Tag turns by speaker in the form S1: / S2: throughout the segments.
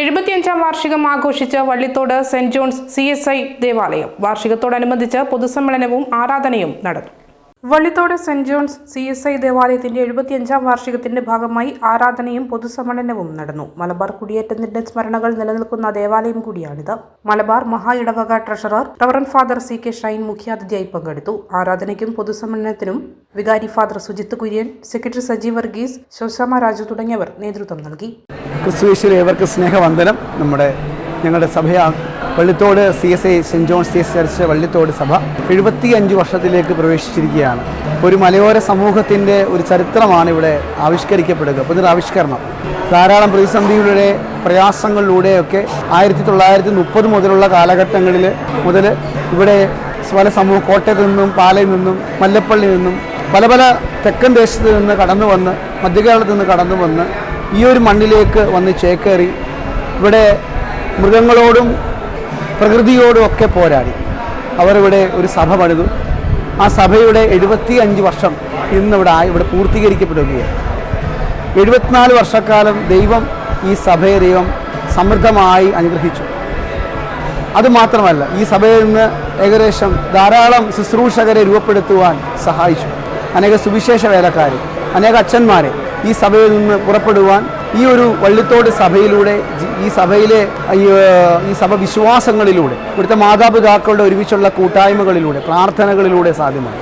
S1: എഴുപത്തിയഞ്ചാം വാർഷികം ആഘോഷിച്ച Vallithode saint John's C S I ദേവാലയം. വാർഷികത്തോടനുബന്ധിച്ച് പൊതുസമ്മേളനവും ആരാധനയും നടന്നു. Vallithode saint John's C S I ദേവാലയത്തിന്റെ എഴുപത്തിയഞ്ചാം വാർഷികത്തിന്റെ ഭാഗമായി ആരാധനയും പൊതുസമ്മേളനവും നടന്നു. മലബാർ കുടിയേറ്റത്തിന്റെ സ്മരണകൾ നിലനിൽക്കുന്ന ദേവാലയം കൂടിയാണിത്. മലബാർ മഹാ ഇടവക treasurer reverend father C K Shine മുഖ്യാതിഥിയായി പങ്കെടുത്തു. ആരാധനയ്ക്കും പൊതുസമ്മേളനത്തിനും വികാരി ഫാദർ സുജിത്ത് കുര്യൻ സെക്രട്ടറി സജീവ് വർഗീസ് ശോശാമ രാജു തുടങ്ങിയവർ നേതൃത്വം നൽകി.
S2: ക്രിസ്തുവേശിൽ ഏവർക്ക് സ്നേഹവന്ദനം. നമ്മുടെ ഞങ്ങളുടെ സഭയാ Vallithode C S I saint John's C S church Vallithode സഭ എഴുപത്തി അഞ്ച് വർഷത്തിലേക്ക് പ്രവേശിച്ചിരിക്കുകയാണ്. ഒരു മലയോര സമൂഹത്തിന്റെ ഒരു ചരിത്രമാണ് ഇവിടെ ആവിഷ്കരിക്കപ്പെടുക. പുനരാവിഷ്കരണം ധാരാളം പ്രതിസന്ധിയുടെ പ്രയാസങ്ങളിലൂടെയൊക്കെ ആയിരത്തി തൊള്ളായിരത്തി മുപ്പത് മുതലുള്ള കാലഘട്ടങ്ങളിൽ മുതൽ ഇവിടെ പല സമൂഹം കോട്ടയത്ത് നിന്നും പാലയിൽ നിന്നും മല്ലപ്പള്ളി നിന്നും പല പല തെക്കൻ ദേശത്ത് നിന്ന് കടന്നു വന്ന് മധ്യകേരളത്തിൽ നിന്ന് കടന്നു വന്ന് ഈ ഒരു മണ്ണിലേക്ക് വന്ന് ചേക്കേറി. ഇവിടെ മൃഗങ്ങളോടും പ്രകൃതിയോടും ഒക്കെ പോരാടി. അവരിവിടെ ഒരു സഭ പണിതു. ആ സഭയുടെ എഴുപത്തി അഞ്ച് വർഷം ഇന്നിവിടെ ഇവിടെ പൂർത്തീകരിക്കപ്പെടുകയാണ്. എഴുപത്തിനാല് വർഷക്കാലം ദൈവം ഈ സഭയെ ദൈവം സമൃദ്ധമായി അനുഗ്രഹിച്ചു. അതുമാത്രമല്ല ഈ സഭയിൽ നിന്ന് ഏകദേശം ധാരാളം ശുശ്രൂഷകരെ രൂപപ്പെടുത്തുവാൻ സഹായിച്ചു. അനേക സുവിശേഷ വേലക്കാരെ അനേക അച്ഛന്മാരെ ഈ സഭയിൽ നിന്ന് പുറപ്പെടുവാൻ ഈ ഒരു വള്ളിത്തോട് സഭയിലൂടെ ഈ സഭയിലെ ഈ, സഭ വിശ്വാസങ്ങളിലൂടെ ഇവിടുത്തെ മാതാപിതാക്കളുടെ ഒരുമിച്ചുള്ള കൂട്ടായ്മകളിലൂടെ പ്രാർത്ഥനകളിലൂടെ സാധ്യമാണ്.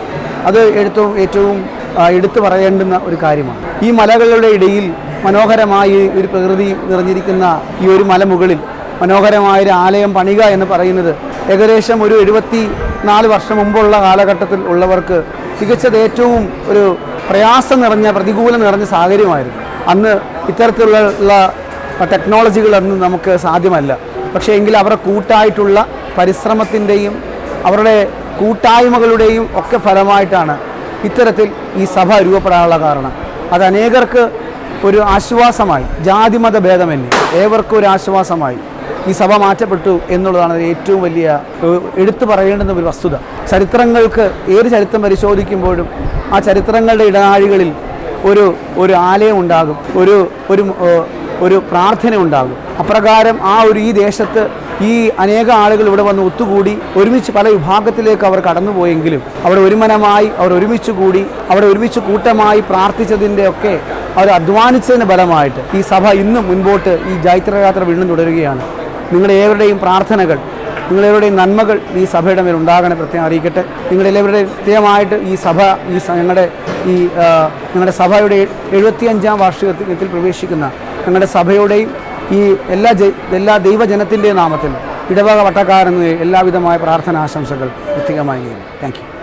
S2: അത് എടുത്തു ഏറ്റവും എടുത്തു പറയേണ്ടുന്ന ഒരു കാര്യമാണ്. ഈ മലകളുടെ ഇടയിൽ മനോഹരമായി ഒരു പ്രകൃതി നിറഞ്ഞിരിക്കുന്ന ഈ ഒരു മലമുകളിൽ മനോഹരമായൊരു ആലയം പണിക എന്ന് പറയുന്നത് ഏകദേശം ഒരു എഴുപത്തി നാല് വർഷം മുമ്പുള്ള കാലഘട്ടത്തിൽ ഉള്ളവർക്ക് തികച്ചത് ഏറ്റവും ഒരു പ്രയാസം നിറഞ്ഞ പ്രതികൂലം നിറഞ്ഞ സാഹചര്യമായിരുന്നു. അന്ന് ഇത്തരത്തിലുള്ള ടെക്നോളജികൾ അന്ന് നമുക്ക് സാധ്യമല്ല. പക്ഷേ എങ്കിൽ അവരുടെ കൂട്ടായിട്ടുള്ള പരിശ്രമത്തിന്റെയും അവരുടെ കൂട്ടായ്മകളുടെയും ഒക്കെ ഫലമായിട്ടാണ് ഇത്തരത്തിൽ ഈ സഭ രൂപപ്പെടാനുള്ള കാരണം. അത് അനേകർക്ക് ഒരു ആശ്വാസമായി ജാതിമത ഭേദമന്യേ ഏവർക്കും ഒരു ആശ്വാസമായി ഈ സഭ മാറ്റപ്പെട്ടു എന്നുള്ളതാണ് അതിന് ഏറ്റവും വലിയ എടുത്തു പറയേണ്ടുന്ന ഒരു വസ്തുത. ചരിത്രങ്ങൾക്ക് ഏത് ചരിത്രം പരിശോധിക്കുമ്പോഴും ആ ചരിത്രങ്ങളുടെ ഇടനാഴികളിൽ ഒരു ഒരു ആലയം ഉണ്ടാകും ഒരു ഒരു ഒരു പ്രാർത്ഥന ഉണ്ടാകും. അപ്രകാരം ആ ഒരു ഈ ദേശത്ത് ഈ അനേക ആളുകൾ ഇവിടെ വന്ന് ഒത്തുകൂടി ഒരുമിച്ച് പല വിഭാഗത്തിലേക്ക് അവർ കടന്നുപോയെങ്കിലും അവിടെ ഒരുമനമായി അവർ ഒരുമിച്ച് കൂടി അവിടെ ഒരുമിച്ച് കൂട്ടമായി പ്രാർത്ഥിച്ചതിന്റെ ഒക്കെ അവർ അധ്വാനിച്ചതിന് ഫലമായിട്ട് ഈ സഭ ഇന്നും മുൻപോട്ട് ഈ ജൈത്രയാത്ര വീണ്ടും തുടരുകയാണ്. നിങ്ങളുടെ ഏവരുടെയും പ്രാർത്ഥനകൾ നിങ്ങളെവരുടെയും നന്മകൾ ഈ സഭയുടെ മേൽ ഉണ്ടാകണേ പ്രത്യേകം അറിയിക്കട്ടെ. നിങ്ങളെല്ലാവരുടെയും പ്രത്യേകമായിട്ട് ഈ സഭ ഈ ഞങ്ങളുടെ ഈ ഞങ്ങളുടെ സഭയുടെ എഴുപത്തിയഞ്ചാം വാർഷികത്തിൽ പ്രവേശിക്കുന്ന ഞങ്ങളുടെ സഭയുടെയും ഈ എല്ലാ എല്ലാ ദൈവജനത്തിന്റെയും നാമത്തിൽ ഇടവക വട്ടക്കാരെന്ന് എല്ലാവിധമായ പ്രാർത്ഥനാശംസകൾ പ്രത്യേകമായി നേരും താങ്ക്